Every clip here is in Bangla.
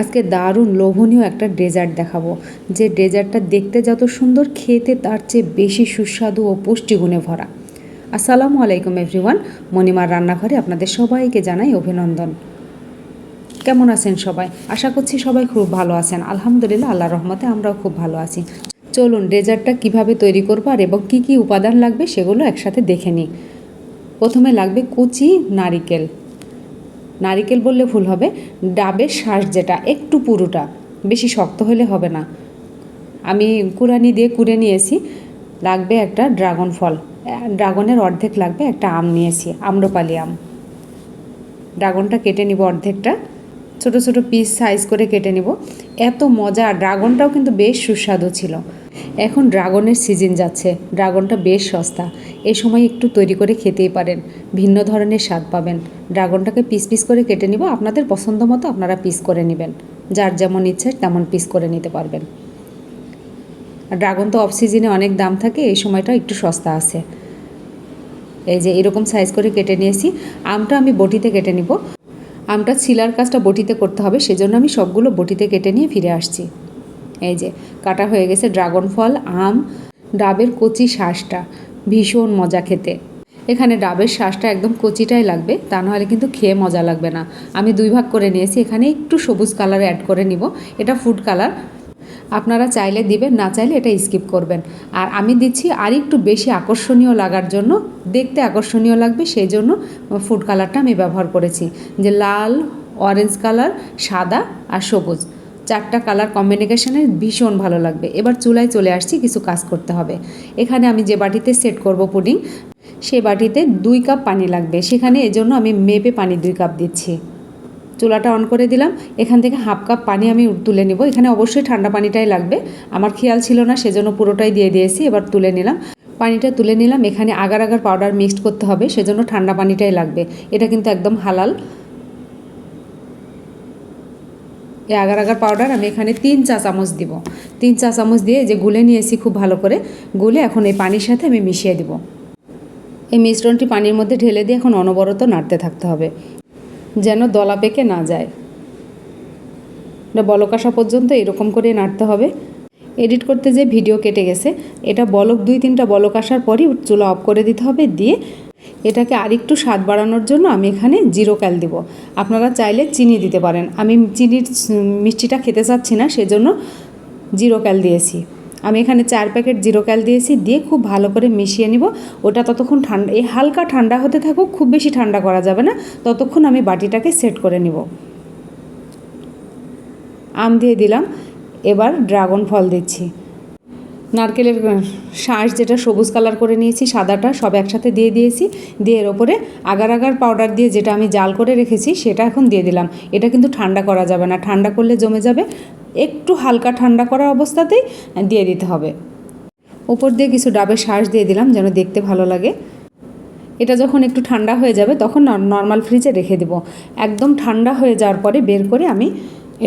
আজকে দারুণ লোভনীয় একটা ডেজার্ট দেখাবো। যে ডেজার্টটা দেখতে যত সুন্দর, খেতে তার চেয়ে বেশি সুস্বাদু ও পুষ্টিগুণে ভরা। আসসালামু আলাইকুম এভরিওয়ান মণিমার রান্নাঘরে আপনাদের সবাইকে জানাই অভিনন্দন। কেমন আছেন সবাই? আশা করছি সবাই খুব ভালো আছেন। আলহামদুলিল্লাহ আল্লাহ রহমতে আমরাও খুব ভালো আছি। চলুন, ডেজার্টটা কীভাবে তৈরি করব আর এবং কী কী উপাদান লাগবে সেগুলো একসাথে দেখে নিই। প্রথমে লাগবে কুচি নারিকেল। নারিকেল বললে ভুল হবে। ডাবের শ্বাস যেটা, একটু পুরোটা, বেশি শক্ত হলে হবে না। আমি কুরানি দিয়ে কুড়ে নিয়েছি, লাগবে একটা ড্রাগন ফল। ড্রাগনের অর্ধেক লাগবে একটা আম নিয়েছি, আম্রপালি আম। ড্রাগনটা কেটে নিব অর্ধেকটা। ছোট ছোট পিস সাইজ করে কেটে নিব। এত মজা, ড্রাগনটাও কিন্তু বেশ সুস্বাদু ছিল। এখন ড্রাগনের সিজন যাচ্ছে, ড্রাগনটা বেশ সস্তা। এ সময় একটু তৈরি করে খেতেই পারেন, ভিন্ন ধরনের স্বাদ পাবেন। ড্রাগনটাকে পিস পিস করে কেটে নিব, আপনাদের পছন্দ মতো আপনারা পিস করে নেবেন। যার যেমন ইচ্ছে তেমন পিস করে নিতে পারবেন। ড্রাগন তো অফ সিজনে অনেক দাম থাকে, এই সময়টা একটু সস্তা আছে। এই যে এরকম সাইজ করে কেটে নিয়েছি, আমটা আমি বটিতে কেটে নিব। আমটা ছিলার কাজটা বটিতে করতে হবে, সেজন্য আমি সবগুলো বটিতে কেটে নিয়ে ফিরে আসছি। এই যে, কাটা হয়ে গেছে ড্রাগন ফল, আম, ডাবের কচি শ্বাসটা ভীষণ মজা খেতে। এখানে ডাবের শ্বাসটা একদম কচিটাই লাগবে, তা নাহলে কিন্তু খেয়ে মজা লাগবে না। আমি দুই ভাগ করে নিয়েছি, এখানে একটু সবুজ কালার অ্যাড করে নিব। এটা ফুড কালার আপনারা চাইলে দিবেন, না চাইলে এটা স্কিপ করবেন। আর আমি দিচ্ছি আর একটু বেশি আকর্ষণীয় লাগার জন্য, দেখতে আকর্ষণীয় লাগবে, সেই জন্য ফুড কালারটা আমি ব্যবহার করেছি। যে লাল অরেঞ্জ কালার সাদা আর সবুজ। চারটা কালার কম্বিনেশনে ভীষণ ভালো লাগবে। এবার চুলায় চলে আসছি, কিছু কাজ করতে হবে। এখানে আমি যে বাটিতে সেট করব পুডিং সে বাটিতে দুই কাপ পানি লাগবে। সেখানে এজন্য আমি মেপে পানি দুই কাপ দিচ্ছি। চুলাটা অন করে দিলাম। এখান থেকে হাফ কাপ পানি আমি তুলে নেব। এখানে অবশ্যই ঠান্ডা পানিটাই লাগবে। আমার খেয়াল ছিল না, সেজন্য পুরোটাই দিয়ে দিয়েছি। এবার তুলে নিলাম। পানিটা তুলে নিলাম। এখানে আগার আগার পাউডার মিক্সড করতে হবে, সেজন্য ঠান্ডা পানিটাই লাগবে। এটা কিন্তু একদম হালাল। এই আগার আগার পাউডার আমি এখানে তিন চা চামচ দিব। তিন চা চামচ দিয়ে যে গুলে নিয়েছি খুব ভালো করে, গুলে এখন এই পানির সাথে আমি মিশিয়ে দিব। এই মিশ্রণটি পানির মধ্যে ঢেলে দিয়ে এখন অনবরত নাড়তে থাকতে হবে, যেন দলা পেকে না যায়। এটা বলক আসা পর্যন্ত এরকম করে নাড়তে হবে। এডিট করতে যে ভিডিও কেটে গেছে, এটা বলক দুই তিনটা বলক আসার পরই চুলা অফ করে দিতে হবে, দিয়ে এটাকে আরেকটু স্বাদ বাড়ানোর জন্য আমি এখানে জিরো ক্যাল দিব। আপনারা চাইলে চিনি দিতে পারেন। আমি চিনির মিষ্টিটা খেতে চাচ্ছি না, সেজন্য জিরো ক্যাল দিয়েছি। আমি এখানে চার প্যাকেট জিরো ক্যাল দিয়েছি, দিয়ে খুব ভালো করে মিশিয়ে নিব। ওটা ততক্ষণ ঠান্ডা, এই হালকা ঠান্ডা হতে থাকুক, খুব বেশি ঠান্ডা করা যাবে না। ততক্ষণ আমি বাটিটাকে সেট করে নিব। আম দিয়ে দিলাম। এবার ড্রাগন ফল দিচ্ছি। নারকেলের শাঁস যেটা সবুজ কালার করে নিয়েছি, সাদাটা সব একসাথে দিয়ে দিয়েছি। দিয়ে এর ওপরে আগার আগার পাউডার দিয়ে যেটা আমি জাল করে রেখেছি, সেটা এখন দিয়ে দিলাম। এটা কিন্তু ঠান্ডা করা যাবে না। ঠান্ডা করলে জমে যাবে। একটু হালকা ঠান্ডা করা অবস্থাতেই দিয়ে দিতে হবে। ওপর দিয়ে কিছু ডাবের শাঁস দিয়ে দিলাম, যেন দেখতে ভালো লাগে। এটা যখন একটু ঠান্ডা হয়ে যাবে, তখন নর্মাল ফ্রিজে রেখে দেবো। একদম ঠান্ডা হয়ে যাওয়ার পরে বের করে আমি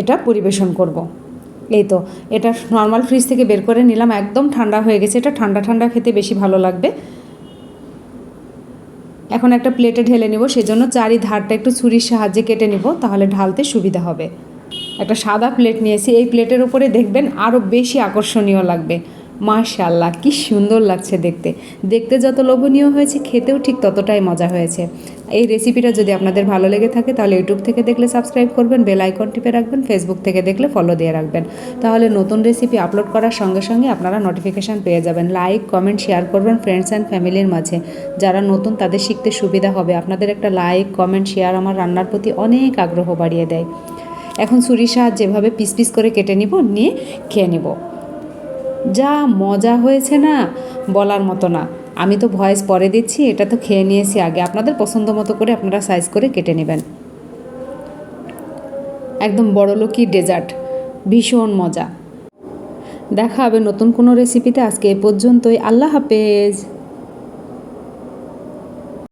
এটা পরিবেশন করব। এই তো, এটা নর্মাল ফ্রিজ থেকে বের করে নিলাম, একদম ঠান্ডা হয়ে গেছে, এটা ঠান্ডা ঠান্ডা খেতে বেশি ভালো লাগবে। এখন একটা প্লেটে ঢেলে নেব, সেজন্য চারি ধারটা একটু ছুরির সাহায্যে কেটে নেব, তাহলে ঢালতে সুবিধা হবে। একটা সাদা প্লেট নিয়েছি, এই প্লেটের উপরে দেখবেন আরও বেশি আকর্ষণীয় লাগবে। মাশাল্লাহ কি সুন্দর লাগছে দেখতে। দেখতে যত লোভনীয় হয়েছে, খেতেও ঠিক ততটাই মজা হয়েছে। এই রেসিপিটা যদি আপনাদের ভালো লেগে থাকে, তাহলে ইউটিউব থেকে দেখলে সাবস্ক্রাইব করবেন বেল আইকন টিপে রাখবেন ফেসবুক থেকে দেখলে ফলো দিয়ে রাখবেন। তাহলে নতুন রেসিপি আপলোড করার সঙ্গে সঙ্গে আপনারা নোটিফিকেশান পেয়ে যাবেন। লাইক কমেন্ট শেয়ার করবেন ফ্রেন্ডস অ্যান্ড ফ্যামিলির মাঝে। যারা নতুন, তাদের শিখতে সুবিধা হবে। আপনাদের একটা লাইক কমেন্ট শেয়ার আমার রান্নার প্রতি অনেক আগ্রহ বাড়িয়ে দেয়। এখন ছুরির যেভাবে পিস পিস করে কেটে নিব, নিয়ে খেয়ে নিব। যা মজা হয়েছে না বলার মতো না। আমি তো ভয়েস পরে দিচ্ছি, এটা তো খেয়ে নিয়েছি আগে। আপনাদের পছন্দ মতো করে আপনারা সাইজ করে কেটে নেবেন। একদম বড়লোকই ডেজার্ট ভীষণ মজা। দেখা হবে নতুন কোনো রেসিপিতে আজকে এ পর্যন্তই। আল্লাহ হাফেজ।